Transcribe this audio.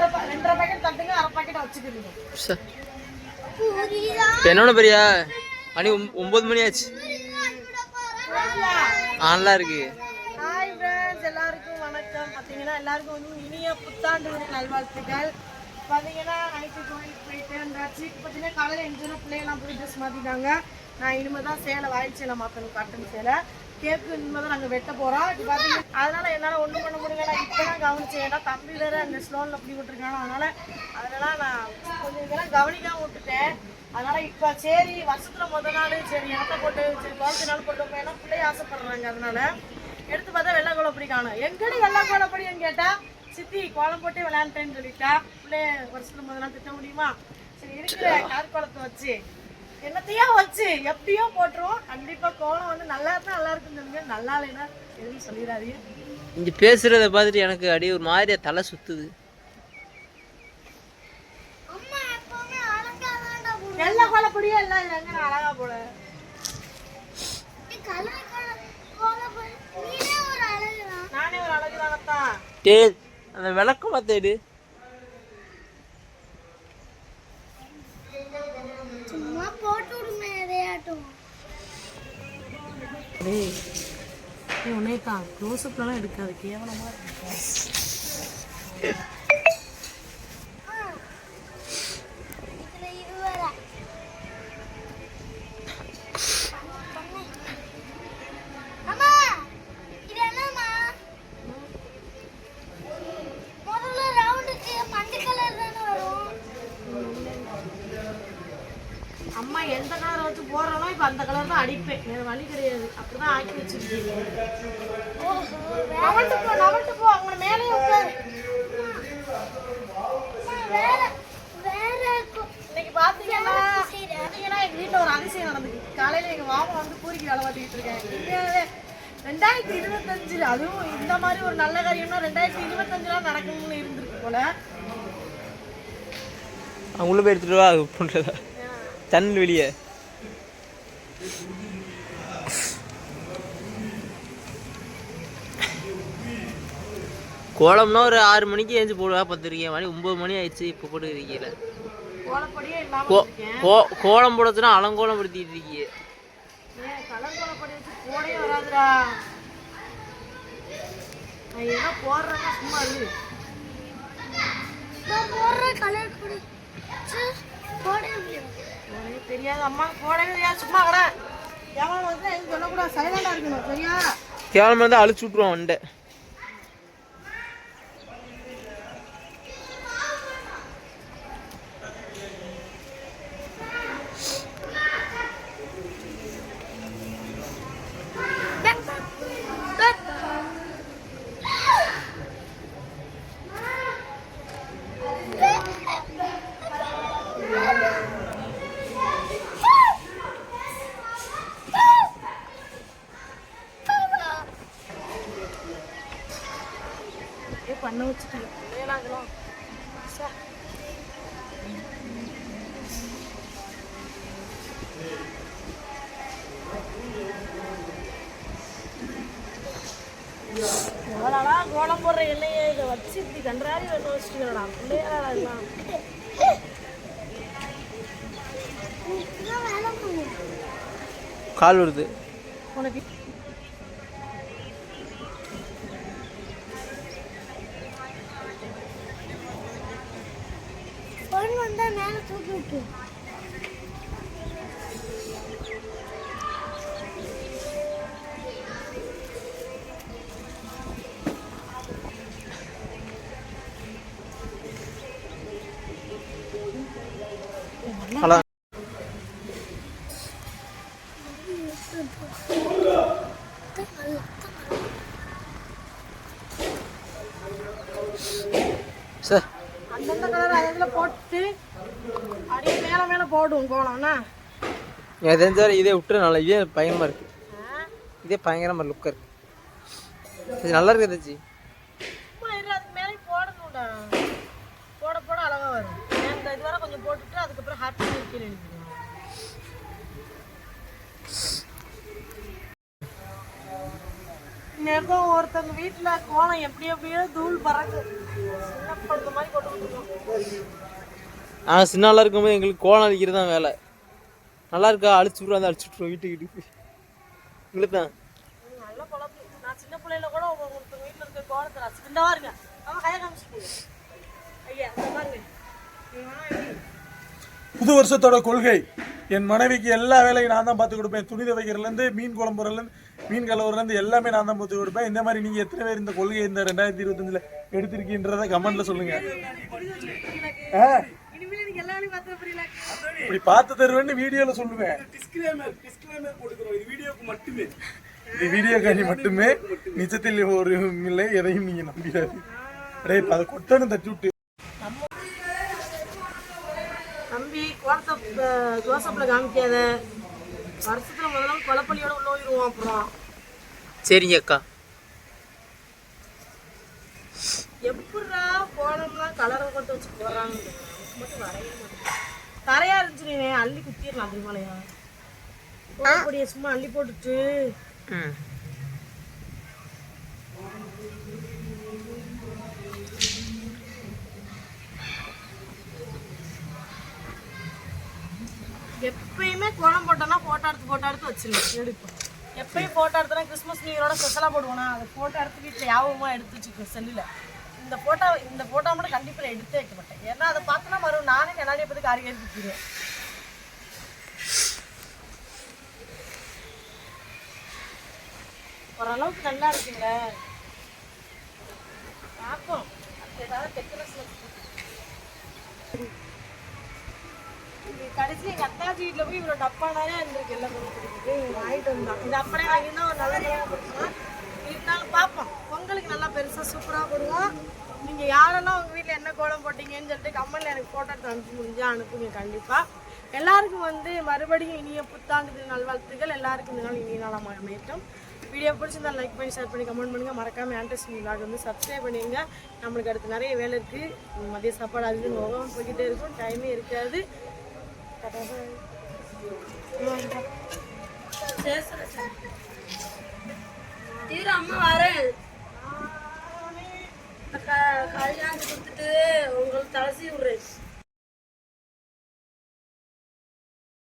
ரெண்டரை பாக்கெட் தட்டுங்க அரை பாக்கெட் வச்சுக்கிறீங்க. என்னோட பெரியா மணி ஒன்பது மணி ஆச்சு. ஆன்லாம் இருக்கு. ஹாய் ஃப்ரெண்ட்ஸ் எல்லாருக்கும் வணக்கம். பார்த்தீங்கன்னா எல்லாருக்கும் வந்து இனிய புத்தாண்டு நல்வாழ்த்துக்கள். பார்த்தீங்கன்னா நைட்டு கோயிலுக்கு போயிட்டு வந்தாச்சு. பார்த்தீங்கன்னா காலையில் எஞ்சின பிள்ளைங்களாம் போய் ட்ரெஸ் மாற்றிட்டாங்க நான் இனிமேல் தான் சேலை வாயில் சேலை மாற்றணும் காட்டன் சேலை. கேக்கு இனிமேல் தான் நாங்கள் வெட்ட போகிறோம் பார்த்தீங்கன்னா அதனால என்னால் ஒன்றும் பண்ண முடியல இப்போ தான் கவனிச்சேன். ஏன்னா தம்பி வேறு அந்த ஸ்லோனில் அப்படி விட்டுருக்கானோ அதனால் அதனால் நான் கொஞ்சம் இதெல்லாம் கவனிக்காம விட்டுட்டேன். அதனால் இப்போ சரி வருஷத்துல முத நாள் சரி இடத்த போட்டு சரி குழந்தை நாள் போட்டு ஏன்னா பிள்ளைய ஆசைப்படுறாங்க அதனால். எடுத்து பார்த்தா வெள்ளை கோலப்படி காணும் எங்கடி வெள்ளை கோலப்படின்னு கேட்டால் சித்தி கோலம் போட்டு விளையாண்டேன்னு சொல்லிட்டா. பிள்ளைய வருஷத்துல முத நாள் திட்ட முடியுமா? சரி இருக்கிற கார்கோலத்தை வச்சு? என்னத்தையோ வச்சு எப்படியோ போட்டுருவோம். கண்டிப்பா கோலம் வந்து நல்லா இருந்தா நல்லா இருக்குன்னு சொல்லுங்க. நல்லா இல்லைன்னா எதுவும் சொல்லிடாதீங்க. இங்க பேசுறத பார்த்துட்டு எனக்கு அப்படியே ஒரு மாதிரியா தலை சுத்துது. வெள்ளை கோலப்படியே எல்லாம் எங்க நான் அழகா போல நானே ஒரு அழகு தானத்தான் அந்த விளக்கம் பார்த்துடு டேய் நீ க்ளோஸ்அப்லாம் எடுக்காது கேவலமா இருக்கு. அடிப்பேன். வேற வழி கிடையாது. அப்படிதான் ஆக்கி வச்சிருக்கீங்க ஓஹோ நவட்டு போ நவட்டு போ. அவங்க மேலே உட்காரு. வேற வேற இருக்கும் இன்னைக்கு பாத்தீங்கன்னா பாத்தீங்கன்னா எங்க வீட்டுல ஒரு அதிசயம் நடந்துச்சு. காலையில எங்க மாமா வந்து பூரிக்கு வேலை பார்த்துக்கிட்டு இருக்கேன் உண்மையாவே ரெண்டாயிரத்தி இருபத்தஞ்சு அதுவும் இந்த மாதிரி ஒரு நல்ல காரியம்னா ரெண்டாயிரத்தி இருபத்தஞ்சுல நடக்கணும்னு இருந்திருக்கு போல. அவங்க உள்ள போய் எடுத்துட்டு வா தண்ணி வெளியே. கோலம்னா ஒரு ஆறு மணிக்கு ஏஞ்சி போடுவா பார்த்துருக்கேன் மணி ஒம்பது மணி ஆயிடுச்சு இப்போ போட்டு இருக்கீங்கள கோலம் போடச்சுன்னா அலங்கோலம் படுத்திட்டு இருக்கீங்க ஏன் கலர் கோலப்படி வச்சு போடவே வராதுடா. நான் ஏதோ போடுறேன்னா சும்மா இரு. நான் போடுற கலர் பொடி போட முடியும் உனக்கு தெரியாது அம்மா. போடவே தெரியாது சும்மா கடை. எவன் வந்து எதுவும் சொல்லக்கூடாது. சைலண்டா இருக்கணும் சரியா? கேவலமாக இருந்தால் அழிச்சு விட்ருவான் வண்டை எவ்வளோடா கோலம் போடுற இல்லையே இதை வச்சு இப்படி கன்றாடி வந்து வச்சுட்டுடா பிள்ளையா அதெல்லாம் இதெல்லாம். வேலை பண்ணும். கால் வருது. உனக்கு பொண்ணு வந்தா மேல தூக்கி விட்டு. ஹலோ. சார். அந்தந்த கலர் அதில் போட்டு அப்படியே மேலே மேலே போடுவோம் கோலம்னா எனக்கு தெரிஞ்ச வரை இதே விட்டுரு நல்லா இதே பயங்கரமாக இருக்கு. இதே பயங்கரமாக லுக்காக இருக்கு. இது நல்லா இருக்கு தச்சி அதுக்கு மேலே போடணும்டா. போட போட அழகா வரும். இந்த இது வரை கொஞ்சம் போட்டுட்டு அதுக்கப்புறம் ஹாப்பி கீழே இன்னைக்கும் ஒருத்தவங்க வீட்டில் கோலம் எப்படி எப்படியோ தூள் பறக்கு சின்ன மாதிரி போட்டு நாங்கள் சின்ன ஆளாக இருக்கும்போது எங்களுக்கு கோலம் அடிக்கிறது தான் வேலை. நல்லா இருக்கா? அழிச்சு விட்ருவோம் அதை அழிச்சு விட்ருவோம் வீட்டுக்கு வீட்டுக்கு. உங்களுக்கு தான்? நல்ல குழம்பு நான் சின்ன பிள்ளையில கூட ஒரு ஒருத்தர் வீட்டில் இருக்க கோலத்தை அவன் கையை இந்த பாருங்க ஐயா. புது வருஷத்தோட கொள்கை. என் மனைவிக்கு எல்லா வேலையும் நான் தான் பார்த்து கொடுப்பேன். துணி துவைக்கிறதுலேருந்து மீன் குழம்புறதுலேருந்து மீன் கலவுறதுலேருந்து எல்லாமே நான் தான் பார்த்து கொடுப்பேன். இந்த மாதிரி நீங்கள் எத்தனை பேர் இந்த கொள்கை இந்த ரெண்டாயிரத்தி இருபத்தஞ்சில் எடுத்திருக்கீன்றதை கமெண்ட்டில் சொல்லுங்க. ஆ, இப்படி பார்த்து தருவேன்னு வீடியோவில் சொல்லுவேன். இது வீடியோக்காண்டி மட்டுமே நிஜத்தில் ஒரு இல்லை எதையும் நீங்க நம்பிடாது டேய் அதை கொட்டணும் தட்டி விட்டு. தம்பி கோலத்தை ஜோசப்பில் காமிக்காத. வருஷத்துல முதல்ல கொலப்பள்ளியோட உள்ள போயிருவோம் அப்புறம். சரிங்க அக்கா. எப்படிடா கோலம்லாம் கலரை கொண்டு வச்சு போடுறாங்க மட்டும் வரைய மாட்டேன் தரையா இருந்துச்சு நீ அள்ளி குத்திடலாம் திருமலையா. கோலப்பொடியை சும்மா அள்ளி போட்டுட்டு. கோலம் ஃபோட்டோ எடுத்து ஃபோட்டோ எடுத்து வச்சிருவேன். எடுப்போம் எப்பயும் ஃபோட்டோ எடுத்தோன்னா கிறிஸ்மஸ் நியூ இயரோட ஸ்பெஷலாக போடுவோம்னா அந்த ஃபோட்டோ எடுத்து வீட்டில் ஞாபகமாக எடுத்து வச்சுக்கோ செல்லில் இந்த ஃபோட்டோ இந்த ஃபோட்டோ மட்டும் கண்டிப்பாக நான் எடுத்தே வைக்க மாட்டேன். ஏன்னா அதை பார்த்தோன்னா மறு நானே கண்ணாடியை பற்றி காரியம் எடுத்துக்கிறேன் ஓரளவுக்கு நல்லா இருக்குங்க. பார்ப்போம். அடுத்த ஏதாவது டெக்கரேஷன் கடைசி எங்க அத்தாச்சி வீட்டுல போய் இவ்வளவு டப்பானாலே இருந்திருக்கு எல்லாம் கொடுத்துருக்கு வாங்கிட்டு வந்தான் இது அப்படியே வாங்கினா ஒரு நல்ல நேரம் கொடுக்கலாம் இருந்தாலும் பார்ப்போம் பொங்கலுக்கு நல்லா பெருசா சூப்பரா போடுவோம். நீங்க யாரெல்லாம் உங்க வீட்ல என்ன கோலம் போட்டீங்கன்னு சொல்லிட்டு கமெண்ட்ல எனக்கு போட்டோ எடுத்து அனுப்பி முடிஞ்சா அனுப்புங்க கண்டிப்பா. எல்லாருக்கும் வந்து மறுபடியும் இனிய புத்தாண்டு தின நல்வாழ்த்துக்கள். எல்லாருக்கும் இந்த நாள் இனிய நாளாக அமையட்டும். வீடியோ பிடிச்சிருந்தா லைக் பண்ணி ஷேர் பண்ணி கமெண்ட் பண்ணுங்கள் மறக்காமல் ஆண்ட்ரஸ்ட் விளாக் வந்து சப்ஸ்கிரைப் பண்ணிடுங்க. நம்மளுக்கு அடுத்து நிறைய வேலை இருக்குது மதிய சாப்பாடு அது இதுன்னு போய்கிட்டே இருக்கும். டைமே இருக்காது. தீர அம்மா வரேன் கல்யாணம் கொடுத்துட்டு உங்களுக்கு தலசி விடுறேன்